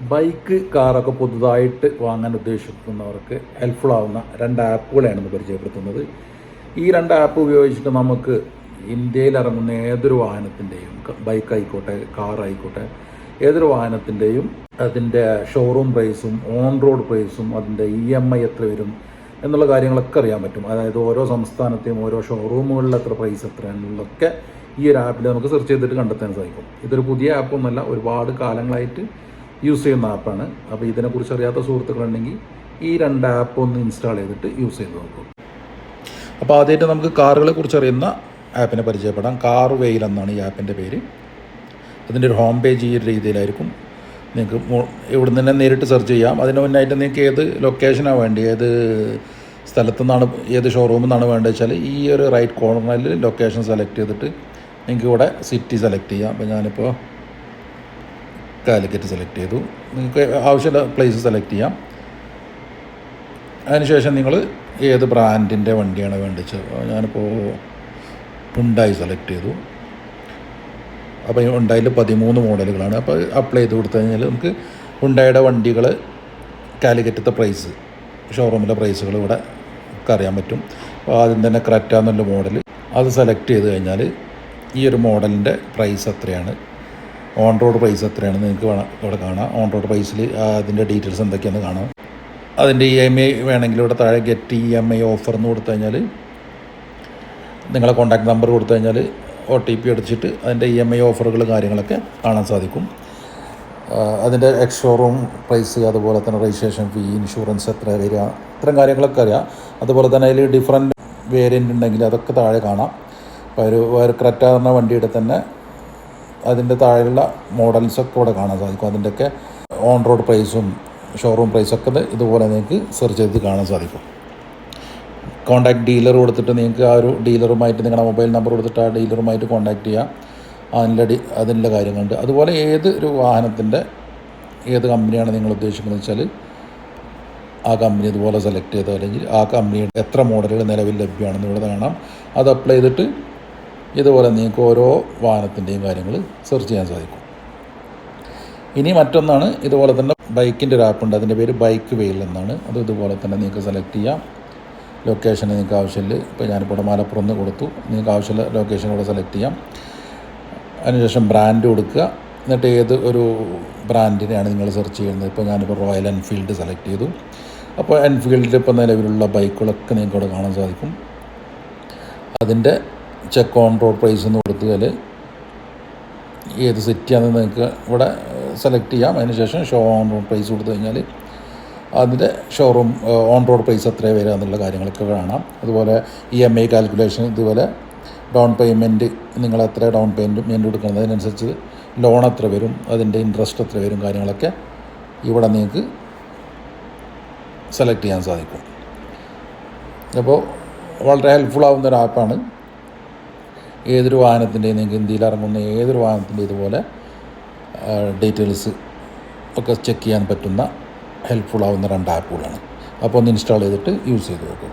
Bike കാറൊക്കെ പുതുതായിട്ട് വാങ്ങാൻ ഉദ്ദേശിക്കുന്നവർക്ക് ഹെൽപ്ഫുൾ ആവുന്ന രണ്ട് ആപ്പുകളെയാണ് ഇന്ന് പരിചയപ്പെടുത്തുന്നത്. ഈ രണ്ട് ആപ്പ് ഉപയോഗിച്ചിട്ട് നമുക്ക് ഇന്ത്യയിൽ ഇറങ്ങുന്ന ഏതൊരു വാഹനത്തിന്റെയും ബൈക്ക് ആയിക്കോട്ടെ കാർ ആയിക്കോട്ടെ ഏതൊരു വാഹനത്തിന്റെയും അതിന്റെ ഷോറൂം പ്രൈസും ഓൺ റോഡ് പ്രൈസും അതിന്റെ ഇ എം ഐ എത്ര വരും എന്നുള്ള കാര്യങ്ങളൊക്കെ അറിയാൻ പറ്റും. അതായത് ഓരോ സംസ്ഥാനത്തെയും ഓരോ ഷോറൂമുകളിൽ എത്ര പ്രൈസ് എത്രയാണെന്നുള്ളതൊക്കെ ഈ ഒരു ആപ്പിൽ നമുക്ക് സെർച്ച് ചെയ്തിട്ട് കണ്ടെത്താൻ സാധിക്കും. ഇതൊരു പുതിയ ആപ്പൊന്നുമല്ല ഒരുപാട് കാലങ്ങളായിട്ട് യൂസ് ചെയ്യുന്ന ആപ്പാണ് അപ്പോൾ ഇതിനെക്കുറിച്ച് അറിയാത്ത സുഹൃത്തുക്കളുണ്ടെങ്കിൽ ഈ രണ്ട് ആപ്പ് ഒന്ന് ഇൻസ്റ്റാൾ ചെയ്തിട്ട് യൂസ് ചെയ്ത് നോക്കും. അപ്പോൾ ആദ്യമായിട്ട് നമുക്ക് കാറുകളെ കുറിച്ച് അറിയുന്ന ആപ്പിനെ പരിചയപ്പെടാം. കാർ വെയിൽ എന്നാണ് ഈ ആപ്പിന്റെ പേര്. അതിന്റെ ഒരു ഹോം പേജ് ഈ ഒരു രീതിയിലായിരിക്കും. നിങ്ങൾക്ക് ഇവിടെ നിന്ന് തന്നെ നേരിട്ട് സെർച്ച് ചെയ്യാം. അതിന് മുന്നായിട്ട് നിങ്ങൾക്ക് ഏത് ലൊക്കേഷനാണ് വേണ്ടി ഏത് സ്ഥലത്തു നിന്നാണ് ഏത് ഷോറൂമിൽ നിന്നാണ് വേണ്ടത് വെച്ചാൽ ഈ ഒരു റൈറ്റ് കോർണറിൽ ലൊക്കേഷൻ സെലക്ട് ചെയ്തിട്ട് നിങ്ങൾക്ക് ഇവിടെ സിറ്റി സെലക്ട് ചെയ്യാം. അപ്പോൾ ഞാനിപ്പോൾ കാലിക്കറ്റ് സെലക്ട് ചെയ്തു. നിങ്ങൾക്ക് ആവശ്യമുള്ള പ്ലേസ് സെലക്ട് ചെയ്യാം. അതിനുശേഷം നിങ്ങൾ ഏത് ബ്രാൻഡിന്റെ വണ്ടിയാണ് വേണ്ടത്? ഞാനിപ്പോൾ ഉണ്ടായി സെലക്ട് ചെയ്തു. അപ്പോൾ ഈ ഉണ്ടായിൽ പതിമൂന്ന് മോഡലുകളാണ് അപ്പോൾ അപ്ലൈ ചെയ്ത് കൊടുത്തു കഴിഞ്ഞാൽ നമുക്ക് ഉണ്ടായുടെ വണ്ടികൾ കാലിക്കറ്റത്തെ പ്രൈസ് ഷോറൂമിലെ പ്രൈസുകൾ ഇവിടെ അറിയാൻ പറ്റും. അപ്പോൾ ആദ്യം തന്നെ ക്രറ്റ എന്നുള്ള മോഡൽ അത് സെലക്ട് ചെയ്ത് കഴിഞ്ഞാൽ ഈ ഒരു മോഡലിന്റെ പ്രൈസ് എത്രയാണ്? ഓൺ റോഡ് പ്രൈസ് എത്രയാണെന്ന് നിങ്ങൾക്ക് ഇവിടെ കാണാം. ഓൺ റോഡ് പ്രൈസിൽ അതിന്റെ ഡീറ്റെയിൽസ് എന്തൊക്കെയാണെന്ന് കാണാം. അതിന്റെ ഇ എം ഐ വേണമെങ്കിൽ ഇവിടെ താഴെ get E M I offer എന്ന് കൊടുത്തു കഴിഞ്ഞാൽ നിങ്ങളെ കോൺടാക്ട് നമ്പർ കൊടുത്തു കഴിഞ്ഞാൽ ഒ ടി പി അടിച്ചിട്ട് അതിന്റെ ഇ എം ഐ ഓഫറുകൾ കാര്യങ്ങളൊക്കെ കാണാൻ സാധിക്കും. അതിന്റെ എക്സ് ഷോറൂം പ്രൈസ് അതുപോലെ തന്നെ രജിസ്ട്രേഷൻ ഫീ ഇൻഷുറൻസ് എത്ര വരിക ഇത്തരം കാര്യങ്ങളൊക്കെ അറിയാം. അതുപോലെ തന്നെ അതിൽ ഡിഫറെന്റ് വേരിയന്റ് ഉണ്ടെങ്കിൽ അതൊക്കെ താഴെ കാണാം. ഒരു ഒരു ക്രെറ്റ എന്ന വണ്ടിയുടെ തന്നെ അതിന്റെ താഴെയുള്ള മോഡൽസൊക്കെ ഇവിടെ കാണാൻ സാധിക്കും. അതിന്റെയൊക്കെ ഓൺ റോഡ് പ്രൈസും ഷോറൂം പ്രൈസൊക്കെ ഇത് ഇതുപോലെ നിങ്ങൾക്ക് സെർച്ച് ചെയ്ത് കാണാൻ സാധിക്കും. കോൺടാക്ട് ഡീലർ കൊടുത്തിട്ട് നിങ്ങൾക്ക് ആ ഒരു ഡീലറുമായിട്ട് നിങ്ങളുടെ മൊബൈൽ നമ്പർ കൊടുത്തിട്ട് ആ ഡീലറുമായിട്ട് കോൺടാക്ട് ചെയ്യാം. അതിന്റെ ഡി അതിന്റെ കാര്യങ്ങളുണ്ട്. അതുപോലെ ഏത് ഒരു വാഹനത്തിന്റെ ഏത് കമ്പനിയാണ് നിങ്ങൾ ഉദ്ദേശിക്കുന്നത് വെച്ചാൽ ആ കമ്പനി ഇതുപോലെ സെലക്ട് ചെയ്തോ അല്ലെങ്കിൽ ആ കമ്പനിയുടെ എത്ര മോഡലുകൾ നിലവിൽ ലഭ്യമാണെന്ന് ഇവിടെ കാണാം. അത് അപ്ലൈ ചെയ്തിട്ട് ഇതുപോലെ നിങ്ങൾക്ക് ഓരോ വാഹനത്തിന്റെയും കാര്യങ്ങൾ സെർച്ച് ചെയ്യാൻ സാധിക്കും. ഇനി മറ്റൊന്നാണ് ഇതുപോലെ തന്നെ ബൈക്കിന്റെ ഒരു ആപ്പ് ഉണ്ട്. അതിന്റെ പേര് ബൈക്ക് വെയിൽ എന്നാണ്. അത് ഇതുപോലെ തന്നെ നിങ്ങൾക്ക് സെലക്ട് ചെയ്യാം. ലൊക്കേഷൻ നിങ്ങൾക്ക് ആവശ്യമില്ല ഇപ്പോൾ ഞാനിപ്പോൾ മലപ്പുറം നിന്ന് കൊടുത്തു. നിങ്ങൾക്ക് ആവശ്യമുള്ള ലൊക്കേഷൻ കൂടെ സെലക്ട് ചെയ്യാം. അതിനുശേഷം ബ്രാൻഡ് കൊടുക്കുക. എന്നിട്ട് ഏത് ഒരു ബ്രാൻഡിനെയാണ് നിങ്ങൾ സെർച്ച് ചെയ്യുന്നത്? ഇപ്പോൾ ഞാനിപ്പോൾ റോയൽ എൻഫീൽഡ് സെലക്ട് ചെയ്തു. അപ്പോൾ എൻഫീൽഡിൽ ഇപ്പോൾ നിലവിലുള്ള ബൈക്കുകളൊക്കെ നിങ്ങൾക്ക് ഇവിടെ കാണാൻ സാധിക്കും. അതിന്റെ ചെക്ക് ഓൺ റോഡ് പ്രൈസ് എന്ന് കൊടുത്താൽ ഏത് സിറ്റിയാണെന്ന് നിങ്ങൾക്ക് ഇവിടെ സെലക്ട് ചെയ്യാം. അതിനുശേഷം ഷോ ഓൺ റോഡ് പ്രൈസ് കൊടുത്തു കഴിഞ്ഞാൽ അതിന്റെ ഷോറൂം ഓൺ റോഡ് പ്രൈസ് എത്രയാണ് വരിക എന്നുള്ള കാര്യങ്ങളൊക്കെ കാണാം. അതുപോലെ ഇ എം ഐ കാൽക്കുലേഷൻ ഇതുപോലെ ഡൗൺ പേയ്മെന്റ് നിങ്ങൾ എത്ര ഡൗൺ പേയ്മെന്റ് കൊടുക്കണം അതിനനുസരിച്ച് ലോൺ എത്ര വരും അതിന്റെ ഇൻട്രസ്റ്റ് എത്ര വരും കാര്യങ്ങളൊക്കെ ഇവിടെ നിങ്ങൾക്ക് സെലക്ട് ചെയ്യാൻ സാധിക്കും. അപ്പോൾ വളരെ ഹെൽപ്ഫുൾ ആവുന്ന ഒരു ആപ്പാണ് ഏതൊരു വാഹനത്തിന്റെയും നിങ്ങൾക്ക് ഇന്ത്യയിൽ ഇറങ്ങുന്ന ഏതൊരു വാഹനത്തിന്റെ ഇതുപോലെ ഡീറ്റെയിൽസ് ഒക്കെ ചെക്ക് ചെയ്യാൻ പറ്റുന്ന ഹെൽപ്ഫുൾ ആവുന്ന രണ്ട് ആപ്പുകളാണ് അപ്പോൾ ഒന്ന് ഇൻസ്റ്റാൾ ചെയ്തിട്ട് യൂസ് ചെയ്ത് നോക്കും.